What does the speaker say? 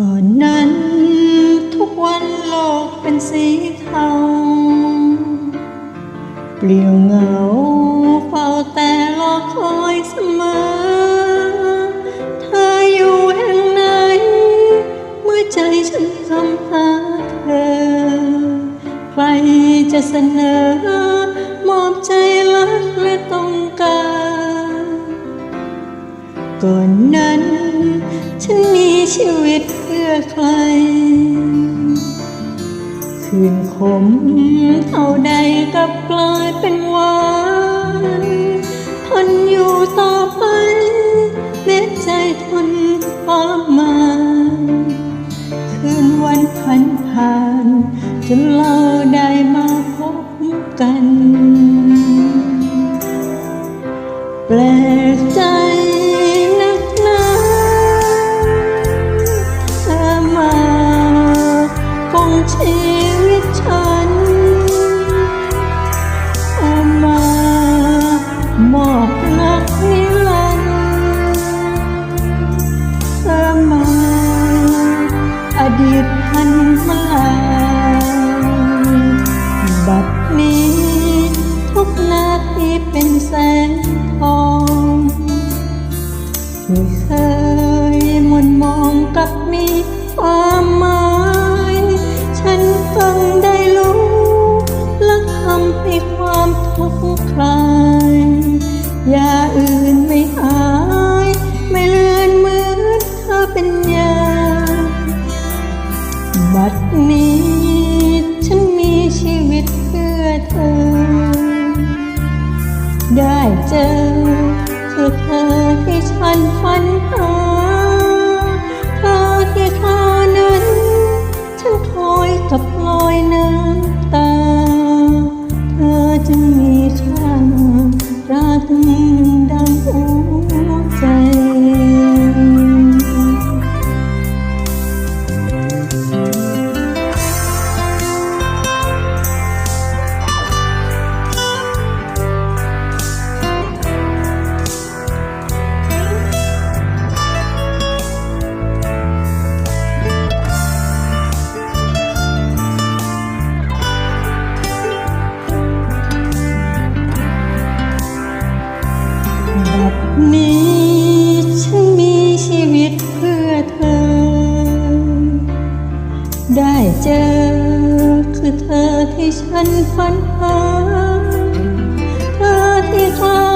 ก่อนนั้นทุกวันโลกเป็นสีเทา เปลี่ยวเหงาเฝ้าแต่รอคอยเสมอ เธออยู่แห่งไหน เมื่อใจฉันคำหาเธอ ใครจะเสนอ มอบใจรักและต้องการก่อนนั้นฉันมีชีวิต เพื่อใคร คืนขมเท่าใดกับกลายเป็นหวานทนอยู่ต่อไปแม้ใจทนความมานคืนวันพันผ่านจนเรา มาลาบัดนี้ ทุกนาทีเป็นแสงทองที่เคยมนมองกลับมีความหมาย ได้เจอคือเธอที่ฉันฝันหา เธอที่เธอ